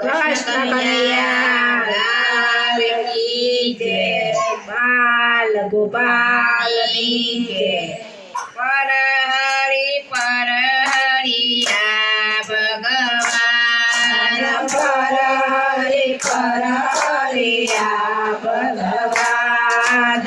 કૃષ્ણ કનૈયા જય બાલ ગોપાલ જય પર હરિ પર હરિયા ભગવાન પર હરિ પર હરિયા ભગવાન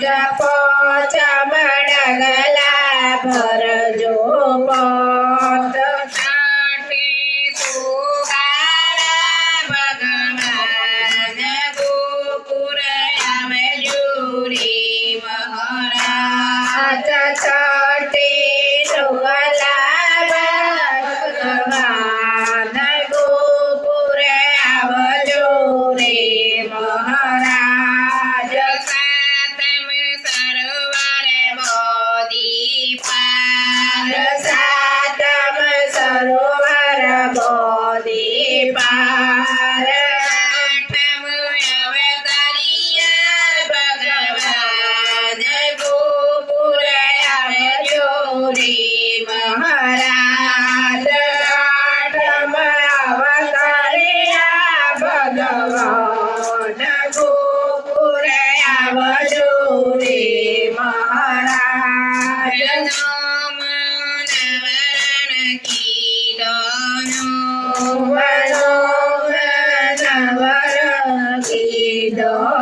जपोचा बडगला भर झोपत साठी तुकारा भगवान गोकुर जुरी महाराज. साठी भगवान হৃদয়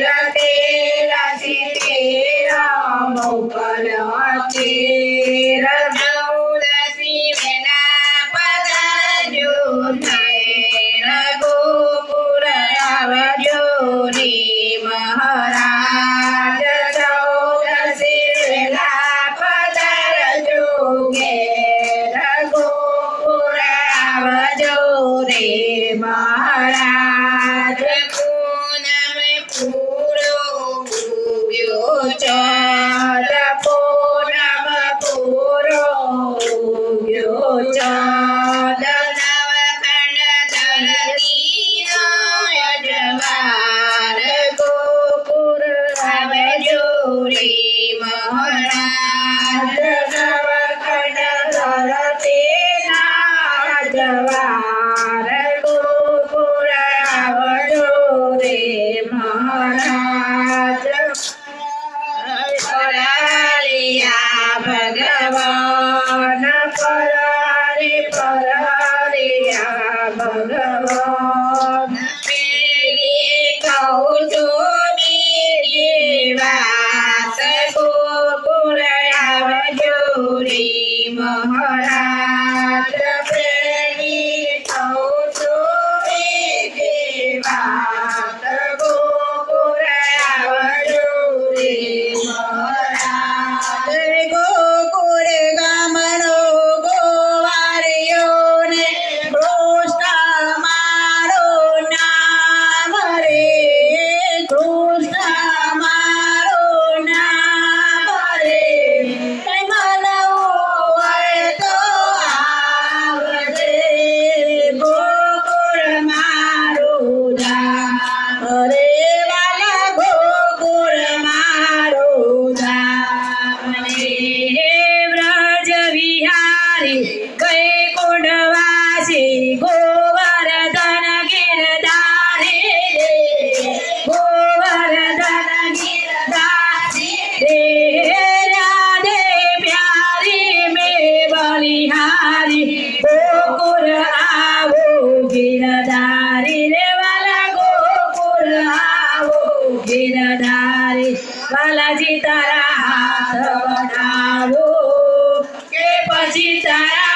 तेरा तेरा तेरा बहुपल तेरा Oh joy. પરા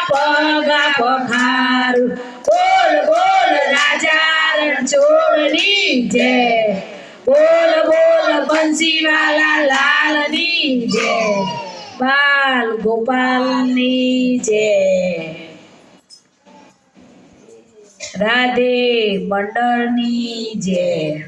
પગા પખારું. બોલ બોલ, રાજા છોડની જય. બોલ બોલ, બંસીવાલા લાલની જય. બાલ ગોપાલની જય. રાધે મંડળની જય.